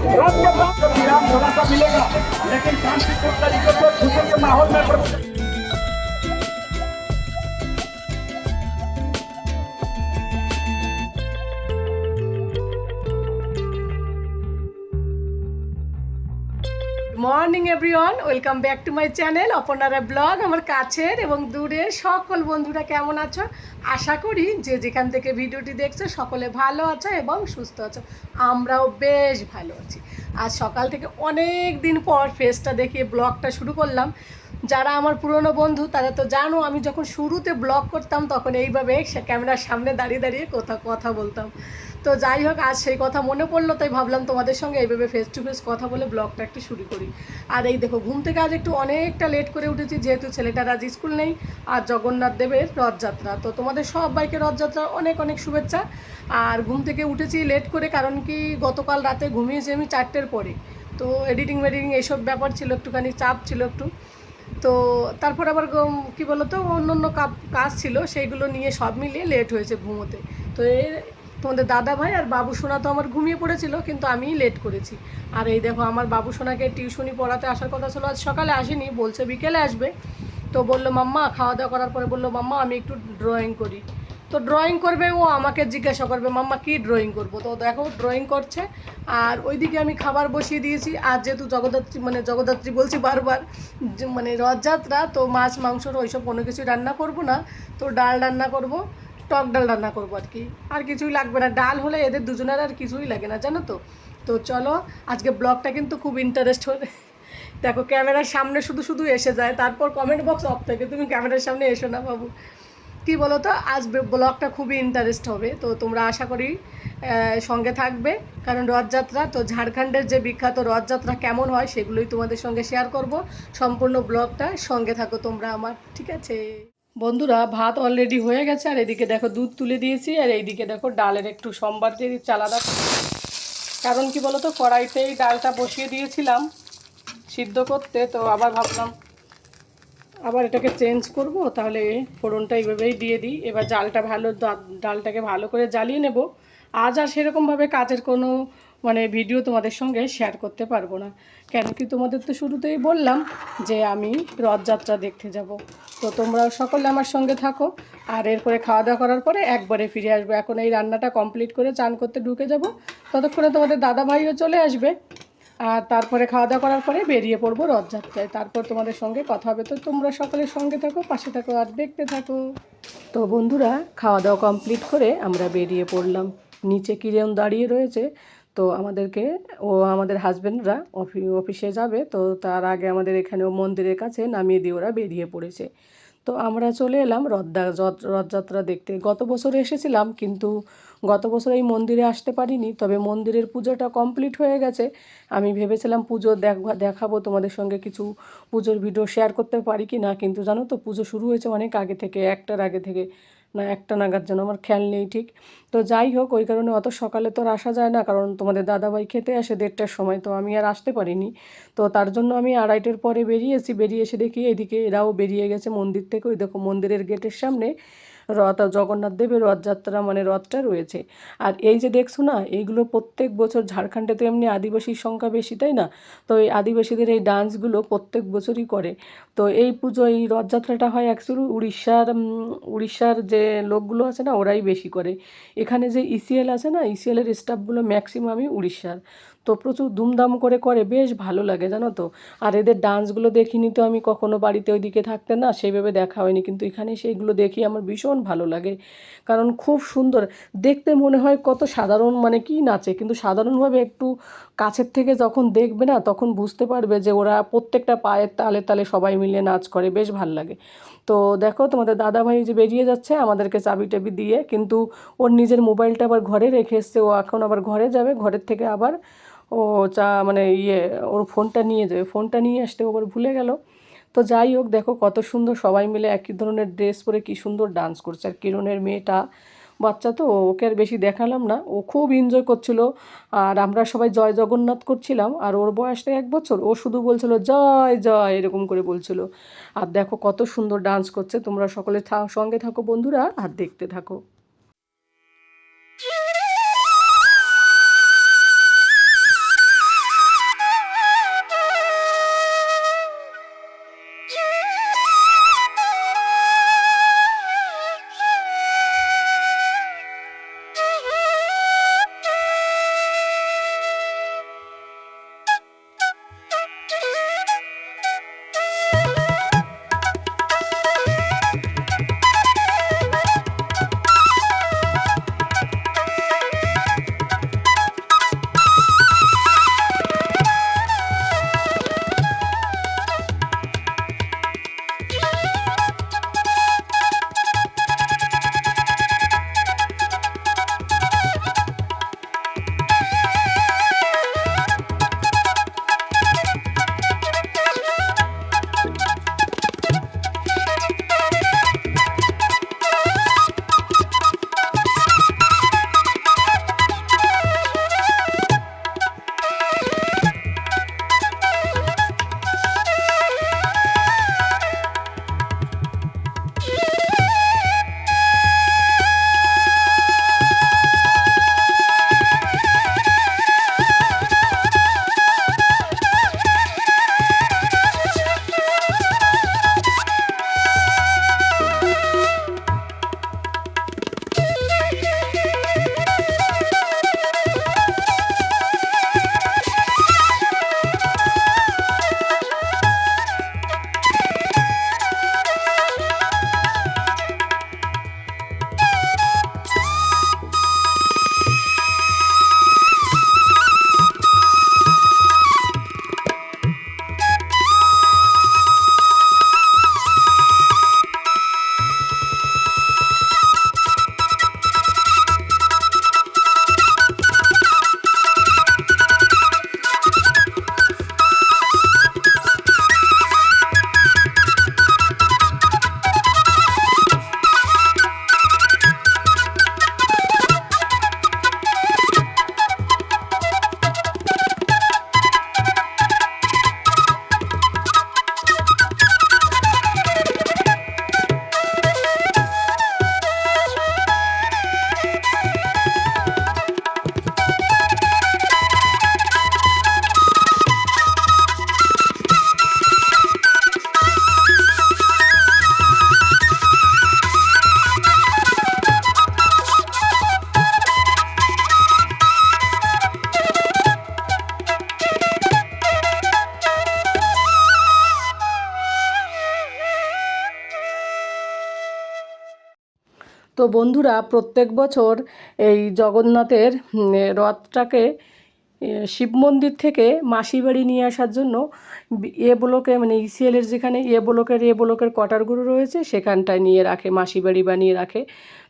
रद्द के बाद तो थोड़ा सा तो मिलेगा लेकिन शांतिपूर्ण तरीके से खुशी के माहौल में morning, everyone. Welcome back to my channel, অপর্ণারা blog, আমার কাছের এবং দূরের সকল বন্ধুরা কেমন আছো? আশা করি যে যেখান থেকে ভিডিওটি দেখছ, সকলে ভালো আছো এবং সুস্থ আছো। আমরাও বেশ ভালো আছি। আজ সকাল থেকে অনেক দিন পর ফেসটা দেখিয়ে ব্লগটা শুরু করলাম। যারা আমার পুরনো বন্ধু, তারা তো জানো, আমি যখন শুরুতে ব্লগ করতাম, তখন এইভাবে ক্যামেরার সামনে দাঁড়িয়ে দাঁড়িয়ে কথা কথা বলতাম। তো যাই হোক, আজ সেই কথা মনে পড়ল, তাই ভাবলাম তোমাদের সঙ্গে এইভাবে ফেস টু ফেস কথা বলে ব্লগটা একটু শুরু করি। আর এই দেখো, ঘুম থেকে আজ একটু অনেকটা লেট করে উঠেছি, যেহেতু ছেলেটার আজ স্কুল নেই, আর জগন্নাথ দেবের রথযাত্রা। তো তোমাদের সবাইকে রথযাত্রা অনেক অনেক শুভেচ্ছা। আর ঘুম থেকে উঠেছি লেট করে, কারণ কি গতকাল রাতে ঘুমিয়েছি আমি চারটের পরে। তো এডিটিং মেডিটিং এইসব ব্যাপার ছিল, একটুখানি চাপ ছিল একটু। তো তারপর আবার কি বলতো অন্য অন্য কাজ ছিল, সেইগুলো নিয়ে সব মিলিয়ে লেট হয়েছে ঘুমোতে। তো এই তোমাদের দাদা ভাই আর বাবু সোনা তো আমার ঘুমিয়ে পড়েছিল, কিন্তু আমিই লেট করেছি। আর এই দেখো, আমার বাবু সোনাকে টিউশনি পড়াতে আসার কথা ছিল, আজ সকালে আসেনি, বলছে বিকেলে আসবে। তো বলল, মাম্মা, খাওয়া দাওয়া করার পরে বলল, মাম্মা, আমি একটু ড্রয়িং করি। তো ড্রয়িং করবে, ও আমাকে জিজ্ঞাসা করবে, মাম্মা, কি ড্রয়িং করব? তো দেখো ড্রয়িং করছে, আর ওইদিকে আমি খাবার বসিয়ে দিয়েছি। আর যেহেতু জগদ্ধাত্রী মানে জগদ্ধাত্রী বলছি বারবার মানে রথযাত্রা, তো মাছ মাংসর ওইসব কোনো কিছু রান্না করব না। তো ডাল রান্না করব। টক ডাল রান্না করব আর কি। আর কিছুই লাগবে না। ডাল হলে এদের দুজনের আর কিছুই লাগে না, জানো তো? তো চলো, আজকে ব্লগটা কিন্তু খুব ইন্টারেস্ট হবে দেখো, ক্যামেরার সামনে শুধু শুধু এসে যায়, তারপর কমেন্ট বক্স অফ থাকে। তুমি ক্যামেরার সামনে এসো না বাবু। কি বলো তো আজ ব্লগটা খুবই ইন্টারেস্ট হবে। তো তোমরা আশা করি সঙ্গে থাকবে। কারণ রথযাত্রা, তো ঝাড়খণ্ডের যে বিখ্যাত রথযাত্রা কেমন হয়, সেগুলোই তোমাদের সঙ্গে শেয়ার করব। সম্পূর্ণ ব্লগটা সঙ্গে থাকো তোমরা আমার, ঠিক আছে? বন্ধুরা, ভাত অলরেডি হয়ে গেছে, আর এদিকে দেখো দুধ তুলে দিয়েছি, আর এইদিকে দেখো ডালের একটু সোমবার দিয়ে দিচ্ছি, আলাদা কারণ কি বলো তো কড়াইতেই ডালটা বসিয়ে দিয়েছিলাম সিদ্ধ করতে, তো আবার ভাবলাম আবার এটাকে চেঞ্জ করব, তাহলে ফোড়নটা এইভাবেই দিয়ে দিই। এবার জালটা ভালো ডালটাকে ভালো করে জ্বালিয়ে নেব। আজ আর সেরকমভাবে কাজের কোনো মানে ভিডিও তোমাদের সঙ্গে শেয়ার করতে পারব না। কেন কি তোমাদের তো শুরুতেই বললাম যে আমি রথযাত্রা দেখতে যাব। তো তোমরাও সকলে আমার সঙ্গে থাকো। আর এরপরে খাওয়া দাওয়া করার পরে একবারে ফিরে আসব। এখন এই রান্নাটা কমপ্লিট করে চান করতে ঢুকে যাব। ততক্ষণে তোমাদের দাদা ভাইও চলে আসবে। আর তারপরে খাওয়া দাওয়া করার পরে বেরিয়ে পড়ব রথযাত্রায়। তারপর তোমাদের সঙ্গে কথা হবে। তো তোমরা সকলের সঙ্গে থাকো, পাশে থাকো আর দেখতে থাকো। তো বন্ধুরা খাওয়া দাওয়া কমপ্লিট করে আমরা বেরিয়ে পড়লাম। নিচে কিরণ দাঁড়িয়ে রয়েছে। তো আমাদেরকে, ও আমাদের হাজব্যান্ডরা অফি অফিসে যাবে, তো তার আগে আমাদের এখানে ও মন্দিরের কাছে নামিয়ে দিয়ে ওরা বেরিয়ে পড়েছে। তো আমরা চলে এলাম রথদা, রথ- রথযাত্রা দেখতে। গত বছর এসেছিলাম, কিন্তু গত বছর এই মন্দিরে আসতে পারিনি, তবে মন্দিরের পুজোটা কমপ্লিট হয়ে গেছে। আমি ভেবেছিলাম পুজো দেখ- দেখাবো, তোমাদের সঙ্গে কিছু পুজোর ভিডিও শেয়ার করতে পারি কি না কিন্তু জানো তো পুজো শুরু হয়েছে অনেক আগে থেকে, একটার আগে থেকে। না, একটা নাগাদ যেন, আমার খেয়াল নেই ঠিক। তো যাই হোক, ওই কারণে অত সকালে তো আর আসা যায় না, কারণ তোমাদের দাদাভাই খেতে আসে দেড়টার সময়, তো আমি আর আসতে পারিনি। তো তার জন্য আমি আড়াইটের পরে বেরিয়েছি বেরিয়ে এসে দেখি এদিকে এরাও বেরিয়ে গেছে মন্দির থেকে। ওই দেখো মন্দিরের গেটের সামনে রথ, জগন্নাথ দেবের রথযাত্রা মানে রথটা রয়েছে। আর এই যে দেখছ না, এইগুলো প্রত্যেক বছর ঝাড়খণ্ডে তো এমনি আদিবাসীর সংখ্যা বেশি, তাই না? তো এই আদিবাসীদের এই ডান্সগুলো প্রত্যেক বছরই করে। তো এই পুজো, এই রথযাত্রাটা হয় অ্যাকচুয়ালি উড়িষ্যার উড়িষ্যার যে লোকগুলো আছে না, ওরাই বেশি করে। এখানে যে ইসিএল আছে না ইসিএলের স্টাফগুলো ম্যাক্সিমামই উড়িষ্যার। তো প্রচুর ধুমধাম করে করে, বেশ ভালো লাগে জানো তো। আর এদের ডান্সগুলো দেখিনি তো আমি কখনো বাড়িতে ওইদিকে থাকতে না, সেইভাবে দেখা হয়নি। কিন্তু এখানে সেইগুলো দেখি আমার ভীষণ ভালো লাগে। কারণ খুব সুন্দর, দেখতে মনে হয় কত সাধারণ মানে কি নাচে, কিন্তু সাধারণভাবে একটু কাছের থেকে যখন দেখবে না, তখন বুঝতে পারবে যে ওরা প্রত্যেকটা পায়ের তালে তালে সবাই মিলে নাচ করে, বেশ ভালো লাগে। তো দেখো, তোমাদের দাদাভাই যে বেরিয়ে যাচ্ছে, আমাদেরকে চাবি টাবি দিয়ে, কিন্তু ওর নিজের মোবাইলটা আবার ঘরে রেখে এসছে, ও এখন আবার ঘরে যাবে, ঘরের থেকে আবার ও চা মানে ইয়ে ওর ফোনটা নিয়ে যাবে ফোনটা নিয়ে আসতে ও আবার ভুলে গেল। তো যাই হোক, দেখো কত সুন্দর সবাই মিলে একই ধরনের ড্রেস পরে কি সুন্দর ডান্স করছে। আর কিরণের মেয়েটা বাচ্চা তো, ওকে আর বেশি দেখালাম না। ও খুব এনজয় করছিল। আর আমরা সবাই জয় জগন্নাথ করছিলাম। আর ওর বয়সটা এক বছর। ও শুধু বলছিল, জয় জয় এরকম করে বলছিল। আর দেখো কত সুন্দর ডান্স করছে। তোমরা সকলে সঙ্গে থাকো বন্ধুরা, আর দেখতে থাকো। তো বন্ধুরা, প্রত্যেক বছর এই জগন্নাথের রথটাকে শিব মন্দির থেকে মাসি বাড়ি নিয়ে আসার জন্য এ ব্লকে মানে ইসিএলের যেখানে এ ব্লকের এ ব্লকের কোয়ার্টারগুলো রয়েছে, সেখানটায় নিয়ে রাখে, মাসি বাড়ি বানিয়ে রাখে।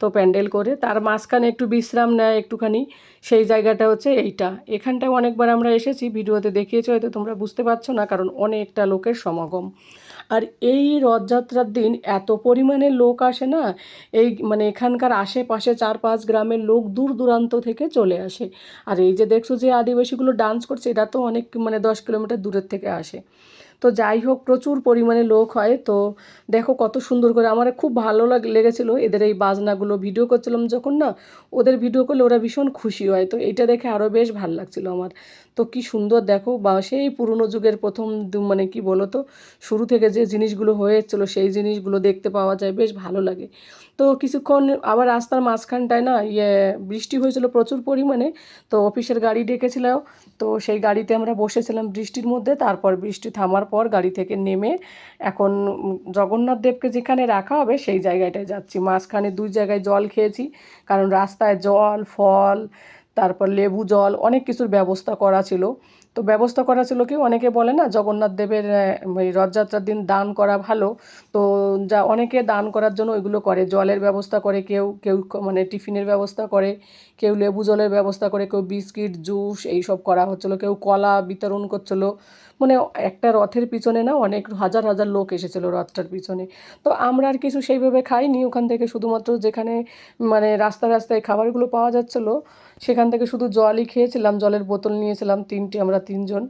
তো প্যান্ডেল করে, তার মাঝখানে একটু বিশ্রাম নেয় একটুখানি, সেই জায়গাটা হচ্ছে এইটা। এখানটায় অনেকবার আমরা এসেছি, ভিডিওতে দেখিয়েছি, হয়তো তোমরা বুঝতে পারছ না, কারণ অনেকটা লোকের সমাগম। আর এই রথযাত্রার দিন এত পরিমাণে লোক আসে না, এই মানে এখানকার আশেপাশে চার পাঁচ গ্রামের লোক দূর দূরান্ত থেকে চলে আসে। আর এই যে দেখছ যে আদিবাসীগুলো ডান্স করছে এটা তো অনেক মানে দশ কিলোমিটার দূরের থেকে আসে। তো যাই হোক, প্রচুর পরিমাণে লোক হয়। তো দেখো কত সুন্দর করে, আমার খুব ভালো লাগ, লেগেছিলো এদের এই বাজনাগুলো। ভিডিও করছিলাম যখন না, ওদের ভিডিও করলে ওরা ভীষণ খুশি হয়। তো এটা দেখে আরও বেশ ভালো লাগছিল আমার। তো কি সুন্দর দেখো, বা সেই পুরনো যুগের প্রথম মানে কি বলো তো শুরু থেকে যে জিনিসগুলো হয়েছিল, সেই জিনিসগুলো দেখতে পাওয়া যায়, বেশ ভালো লাগে। তো কিছুক্ষণ আবার রাস্তার মাঝখানটায় না ইয়ে বৃষ্টি হয়েছিল প্রচুর পরিমাণে, তো অফিসের গাড়ি ডেকেছিল তো সেই গাড়িতে আমরা বসেছিলাম বৃষ্টির মধ্যে, তারপর বৃষ্টি থামার পর গাড়ি থেকে নেমে এখন জগন্নাথ দেবকে যেখানে রাখা হবে, সেই জায়গাটায় যাচ্ছি। মাঝখানে দুই জায়গায় জল খেয়েছি, কারণ রাস্তায় জল, ফল তারপর লেবু জল অনেক কিছুর ব্যবস্থা করা ছিল। তো ব্যবস্থা করা ছিল কি? অনেকে বলে না, জগন্নাথ দেবের এই রথযাত্রার দিন দান করা ভালো। তো যা অনেকে দান করার জন্য ওইগুলো করে। জলের ব্যবস্থা করে কেউ কেউ মানে টিফিনের ব্যবস্থা করে, কেউ লেবু জলের ব্যবস্থা করে, কেউ বিস্কিট, জুস এইসব করা হচ্ছিল, কেউ কলা বিতরণ করছিল। মানে একটা রথের পিছনে না অনেক হাজার হাজার লোক এসেছিল রথটার পিছনে। তো আমরা আর কিছু সেইভাবে খাইনি। ওখান থেকে শুধুমাত্র যেখানে মানে রাস্তায় রাস্তায় খাবারগুলো পাওয়া যাচ্ছিল, সেখান থেকে শুধু জলই খেয়েছিলাম। জলের বোতল নিয়েছিলাম, তিনটে আমরা তিনজন।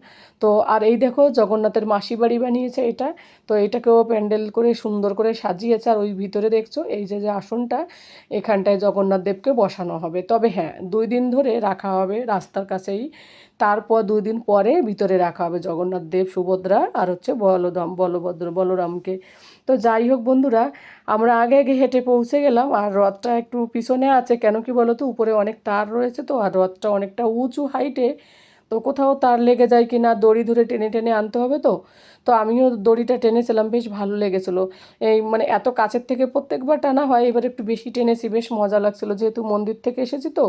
তো আর এই দেখো জগন্নাথের মাসি বাড়ি বানিয়েছে এটা। তো এটাকেও প্যান্ডেল করে সুন্দর করে সাজিয়েছে আর ওই ভিতরে দেখছ এই যে যে আসনটা, এখানটায় জগন্নাথ দেবকে বসানো হবে। তবে হ্যাঁ দুই দিন ধরে রাখা হবে রাস্তার কাছেই। তারপর দুই দিন পরে ভিতরে রাখা হবে জগন্নাথ দেব, সুভদ্রা আর হচ্ছে বলরাম বলভদ্র, বলরামকে। তো যাই হোক বন্ধুরা, আমরা আগে আগে হেঁটে পৌঁছে গেলাম আর রথটা একটু পিছনে আছে। কেন কি বলো তো উপরে অনেক তার রয়েছে তো, আর রথটা অনেকটা উঁচু হাইটে তো কোথাও তার লেগে যায় কি না দড়ি ধরে টেনে টেনে আনতে হবে তো? তো আমিও দড়িটা টেনেছিলাম, বেশ ভালো লেগেছিলো। এই মানে এত কাছের থেকে প্রত্যেকবার টানা হয়, এবার একটু বেশি টেনেছি, বেশ মজা লাগছিল। যেহেতু মন্দির থেকে এসেছি তো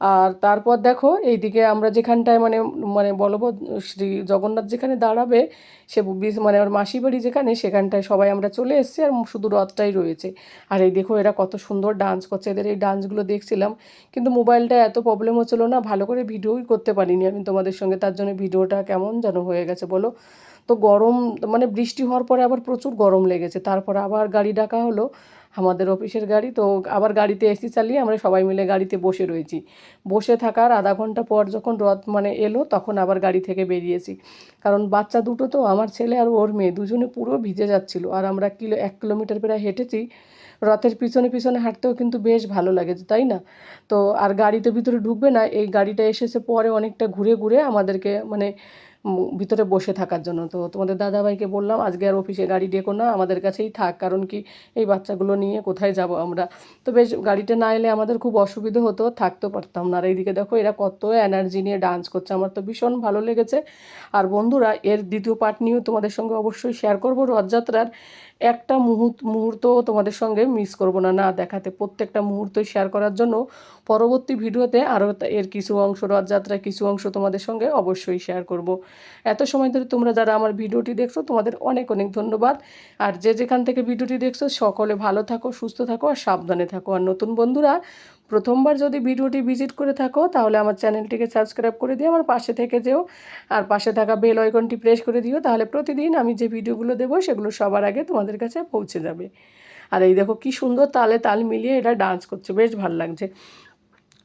আর তারপর দেখো, এইদিকে আমরা যেখানটায় মানে মানে বলব, শ্রী জগন্নাথ যেখানে দাঁড়াবে, সে মানে ওর মাসি বাড়ি যেখানে, সেখানটায় সবাই আমরা চলে এসেছি আর শুধু রথটাই রয়েছে। আর এই দেখো, এরা কত সুন্দর ডান্স করছে। এদের এই ডান্সগুলো দেখছিলাম, কিন্তু মোবাইলটা এত প্রবলেম হচ্ছিল না, ভালো করে ভিডিওই করতে পারিনি আমি তোমাদের সঙ্গে। তার জন্য ভিডিওটা কেমন যেন হয়ে গেছে বলো। তো গরম মানে বৃষ্টি হওয়ার পরে আবার প্রচুর গরম লেগেছে। তারপর আবার গাড়ি ডাকা হলো। আমাদের অফিসের গাড়ি, তো আবার গাড়িতে এসি চালিয়ে আমরা সবাই মিলে গাড়িতে বসে রয়েছি। বসে থাকার আধা ঘণ্টা পর যখন রথ মানে এলো, তখন আবার গাড়ি থেকে বেরিয়েছি। কারণ বাচ্চা দুটো তো, আমার ছেলে আর ওর মেয়ে দুজনে পুরো ভিজে যাচ্ছিল। আর আমরা কিলো, এক কিলোমিটার প্রায় হেঁটেছি। রথের পিছনে পিছনে হাঁটতেও কিন্তু বেশ ভালো লাগে তাই না? তো আর গাড়িতে ভিতরে ঢুকবে না, এই গাড়িটা এসেছে পরে অনেকটা ঘুরে ঘুরে আমাদেরকে মানে ভিতরে বসে থাকার জন্য। তো তোমাদের দাদাভাইকে বললাম, আজকে আর অফিসে গাড়ি ডেকো না, আমাদের কাছেই থাক, কারণ কি এই বাচ্চাগুলো নিয়ে কোথায় যাব আমরা? তো বেশ গাড়িটা না এলে আমাদের খুব অসুবিধে হতো থাকতে পারতাম না। আর এইদিকে দেখো, এরা কত এনার্জি নিয়ে ডান্স করছে, আমার তো ভীষণ ভালো লেগেছে। আর বন্ধুরা, এর দ্বিতীয় পার্ট নিয়েও তোমাদের সঙ্গে অবশ্যই শেয়ার করব। রথযাত্রার একটা মুহূর্ত মুহূর্ত তোমাদের সঙ্গে মিস করব না না দেখাতে। প্রত্যেকটা মুহূর্তই শেয়ার করার জন্য পরবর্তী ভিডিওতে আরও এর কিছু অংশ, রথযাত্রার কিছু অংশ তোমাদের সঙ্গে অবশ্যই শেয়ার করব। এত সময় ধরে তোমরা যারা আমার ভিডিওটি দেখছ, তোমাদের অনেক অনেক ধন্যবাদ। আর যে যেখান থেকে ভিডিওটি দেখছ, সকলে ভালো থাকো, সুস্থ থাকো আর সাবধানে থাকো। আর নতুন বন্ধুরা প্রথমবার যদি ভিডিওটি ভিজিট করে থাকো, তাহলে আমার চ্যানেলটিকে সাবস্ক্রাইব করে দিও, আমার পাশে থেকে যেও। আর পাশে থাকা বেল আইকনটি প্রেস করে দিও, তাহলে প্রতিদিন আমি যে ভিডিওগুলো দেবো, সেগুলো সবার আগে তোমাদের কাছে পৌঁছে যাবে। আর এই দেখো কি সুন্দর তালে তাল মিলিয়ে এটা ডান্স করছে, বেশ ভালো লাগছে।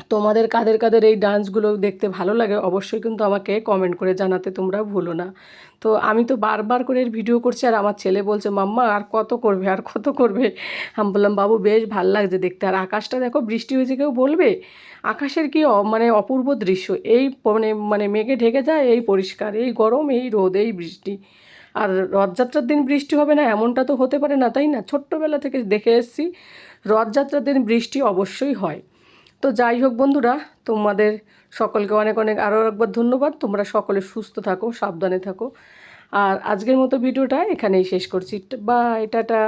তোমাদের কাদের কাদের এই ডান্সগুলো দেখতে ভালো লাগে অবশ্যই কিন্তু আমাকে কমেন্ট করে জানাতে তোমরা ভুলো না। তো আমি তো বারবার করে ভিডিও করছি আর আমার ছেলে বলছে, মাম্মা, আর কত করবে, আর কত করবে? আমি বললাম, বাবু, বেশ ভালো লাগছে দেখতে। আর আকাশটা দেখো, বৃষ্টি হয়েছে, কেউ বলবে? আকাশের কি মানে অপূর্ব দৃশ্য, এই মানে মানে মেঘে ঢেকে যায়, এই পরিষ্কার, এই গরম, এই রোদ, এই বৃষ্টি। আর রথযাত্রার দিন বৃষ্টি হবে না, এমনটা তো হতে পারে না, তাই না? ছোট্টবেলা থেকে দেখে এসেছি, রথযাত্রার দিন বৃষ্টি অবশ্যই হয়। তো যাই হোক বন্ধুরা, তোমাদের সকলকে অনেক অনেক আরও একবার ধন্যবাদ। তোমরা সকলে সুস্থ থাকো, সাবধানে থাকো। আর আজকের মতো ভিডিওটা এখানেই শেষ করছি। বা টাটা।